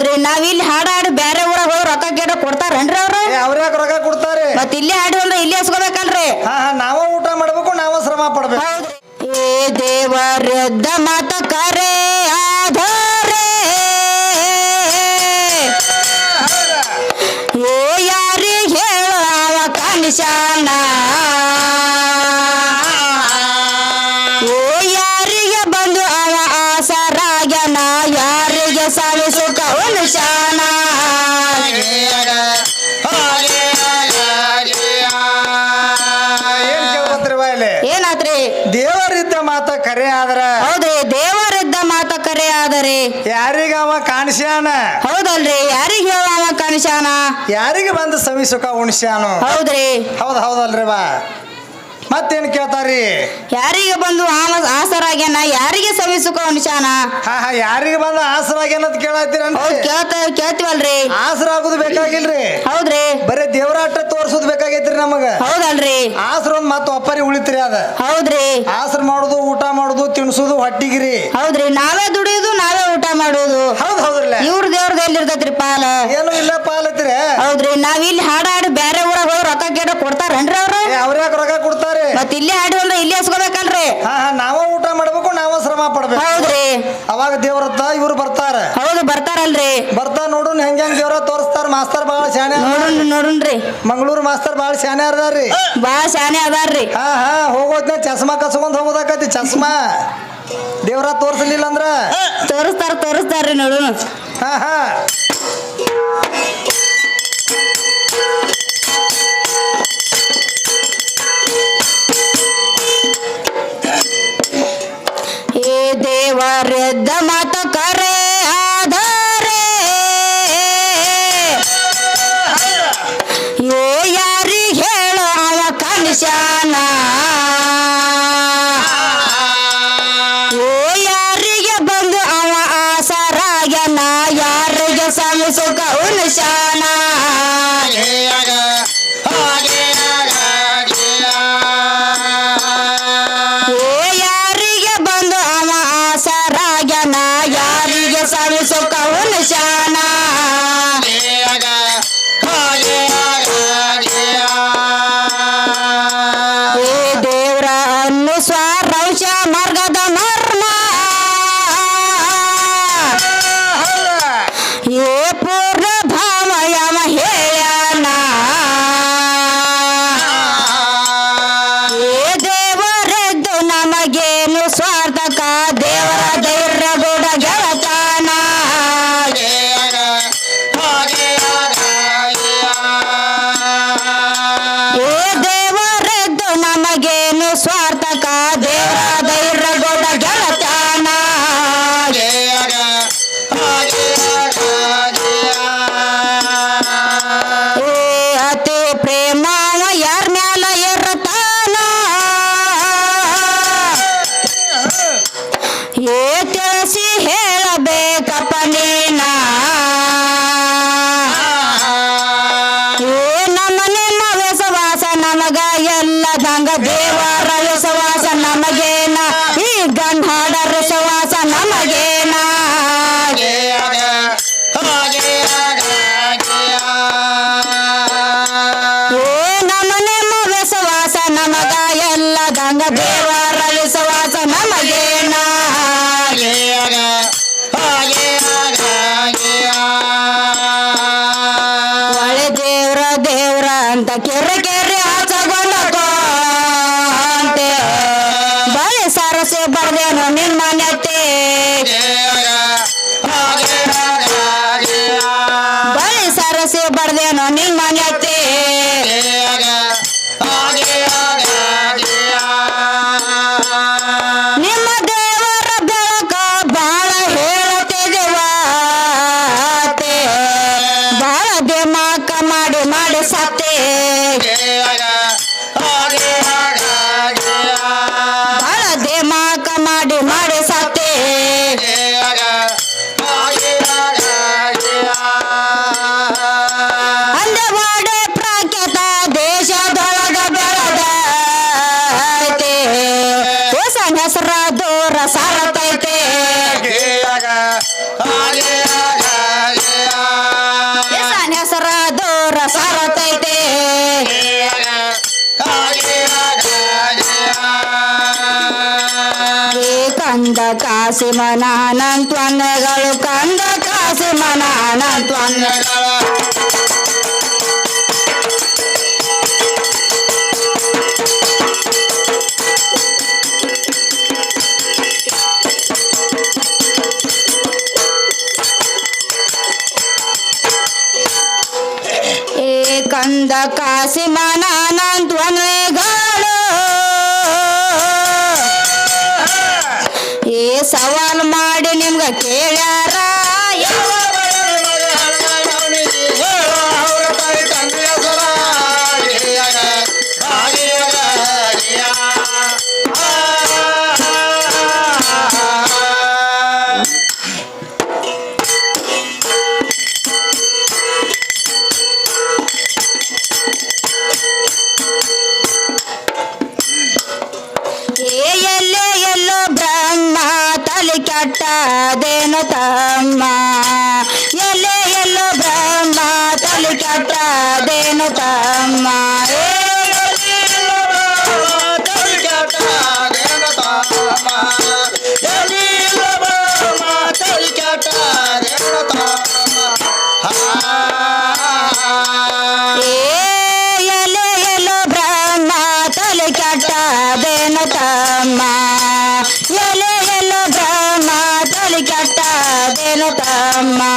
ಹೌದ್ರಿ? ನಾವ್ ಇಲ್ಲಿ ಹಾಡ ಹಾಡಿ ಬ್ಯಾರೆ ಊರಾಗ ಹೋಗಿ ರೊಕ್ಕ ಕೇಳ ಕೊಡ್ತಾರೇನ್ರಿ ಅವ್ರ? ಅವ್ರ ರೊಕ್ಕ ಕೊಡ್ತಾರೆ? ಮತ್ ಇಲ್ಲೇ ಹಾಡಿ ಅಂದ್ರೆ ಇಲ್ಲೇ ಹಸ್ಕೋಬೇಕಲ್ರಿ ಹಾ ಹಾ ನಾವ ಊಟ ಮಾಡ್ಬೇಕು ನಾವ ಶ್ರಮ ಪಡ್ಬೇಕು. ಹೌದ್ರಿ. ಏ ದೇವರದ್ದ ಮಾತ ಕರೆ. ಕರೆ ಆದ್ರ? ಹೌದ್ರಿ ದೇವರಿದ್ದ ಮಾತ ಕರೆ ಆದರೆ? ಯಾರಿಗ ಅವ ಕಾಣಿಸ್ಯಾನ? ಹೌದಲ್ರಿ ಯಾರಿಗ ಹೇಳುವ ಕಾಣಿಸ್ಯಾನ? ಯಾರಿಗೆ ಬಂದು ಸವಿ ಸುಖ ಉಣಿಸ್ಯಾನು? ಹೌದ್ರಿ. ಹೌದ್ ಹೌದಲ್ರಿ ಬಾ. ಮತ್ತೇನ್ ಕೇಳ್ತಾರಿ? ಯಾರಿಗೆ ಬಂದು ಆಮ- ಆಸರಾಗ್ಯಾನ? ಯಾರಿಗೆ ಸವಿಸುಕ ಸುಖ ಹಾ ಹಾ ಯಾರಿಗೆ ಬಂದು ಆಸರಾಗಿ ಕೇಳತ್ತೀರ ಹೌದ್ ಕೇಳ್ತ ಕೇಳ್ತೀವಲ್ರಿ. ಆಸರ ಆಗುದು ಬೇಕಾಗಿಲ್ರಿ. ಹೌದ್ರಿ. ಬರೀ ದೇವರಾಟ ತೋರಿಸೋದು ಬೇಕಾಗೈತ್ರಿ ನಮಗ. ಹೌದಲ್ರಿ. ಆಸರ ಒಂದ್ ಮತ್ತ ಒಪ್ಪರಿ ಉಳಿತ್ರಿ ಅದ. ಹೌದ್ರಿ. ಆಸರ ಮಾಡುದು ಊಟ ಮಾಡುದು ತಿನ್ಸುದು ಹೊಟ್ಟಿಗಿರಿ. ಹೌದ್ರಿ. ನಾವೇ ದುಡಿಯೋದು ನಾವೇ ಊಟ ಮಾಡೋದು. ಹೌದು ಹೌದ್ರಲ್ಲ. ಇವ್ರ ದೇವ್ರದ್ದು ಎಲ್ಲಿರ್ತೈತ್ರಿ ಪಾಲ? ಏನು ಇಲ್ಲ ಪಾಲತ್ರಿ ಹೌದ್ರಿ. ನಾವ್ ಇಲ್ಲಿ ಹಾಡ ಹಾಡಿ ಬ್ಯಾರೆ ಊರಾಗ ಹೋಗಿ ರೊಕ್ಕ ಕೇಟ ಕೊಡ್ತಾರೇನ್ರಿ ಅವ್ರ? ಅವ್ರ ಯಾಕೆ ರೊಕ್ಕ ಕೊಡ್ತಾರೆ ಮತ್ ಇಲ್ಲೇ ಹಾಡಿ ಅಂದ್ರೆ ಇಲ್ಲೇ ಹಸ್ಕೋಬೇಕಲ್ರಿ ಹಾ ಹಾ ನಾವ ಊಟ ಮಾಡ್ಬೇಕು ನಾವ ಶ್ರಮ ಪಡ್ಬೇಕು ಹೌದ್ರಿ ಅವಾಗ ದೇವ್ರತ್ತ ಇವ್ರು ಬರ್ತಾರ ಹೌದು ಬರ್ತಾರಲ್ರಿ ಬರ್ತಾ ನೋಡು ಹೆಂಗ್ ಹೆಂಗ್ ದೇವ್ರ ತೋರಿಸ್ತಾರ ಮಾಸ್ತರ್ ಬಹಳ ಶಾನೆ ನೋಡುನ್ ನೋಡುನ್ರಿ ಮಂಗಳೂರು ಮಾಸ್ತರ್ ಬಹಳ ಶಾನೆ ಅದಾರ್ರಿ ಬಾ ಶಾನೆ ಅದಾರ್ರಿ. ಹಾ ಹಾ ಹೋಗೋದ್ನ ಚಸ್ಮಾ ಕಸ್ಕೊಂಡ್ ಹೋಗೋದಾಕತಿ ಚಸ್ಮಾ. ದೇವ್ರ ತೋರ್ಸಲಿಲ್ಲ ಅಂದ್ರ ತೋರಿಸ್ತಾರ ತೋರಿಸ್ತಾರ್ರಿ ನೋಡುನು ಹಾ ಹಾ. ಕಾಸಿಮನಾನ ತ್ವನ್ನಗಳು ಕಂದ ಕಾಸಿಮನಾನ ತ್ವನ್ನಗಳ ಸವಾಲು ಮಾಡಿ ನಿಮ್ಗೆ ಕೇಳ ತಾಮ್ಮಾ ಏ ಯೇಲೋ ಬಾ ತಲ ಕ್ಯಾಟಾ ದೇನತಾಮ್ಮಾ ಏ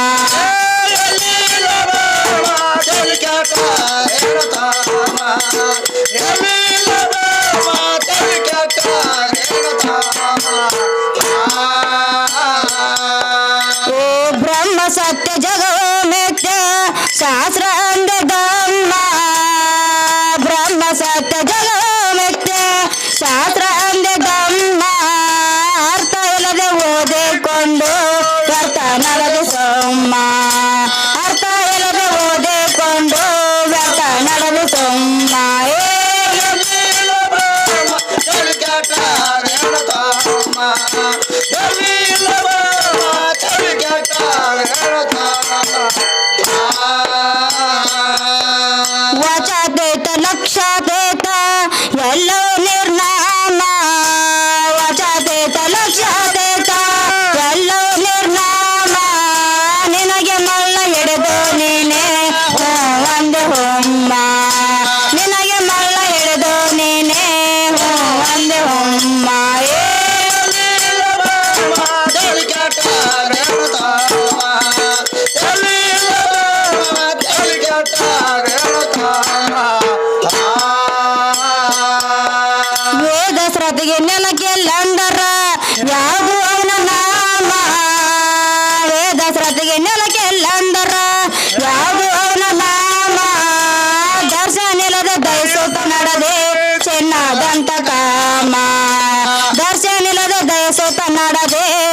ಶಾಸ್ತ್ರ ಅಂದೆ ಗಮ್ಮ ಅರ್ಥ ಇಲ್ಲದೆ ಓದಿಕೊಂಡು ಸಾಕ್ಷಾತ್ ಕಾಮ ದರ್ಶನಿಲ್ಲದೆ ದಯಸು ಕನ್ನಡ ದೇಶ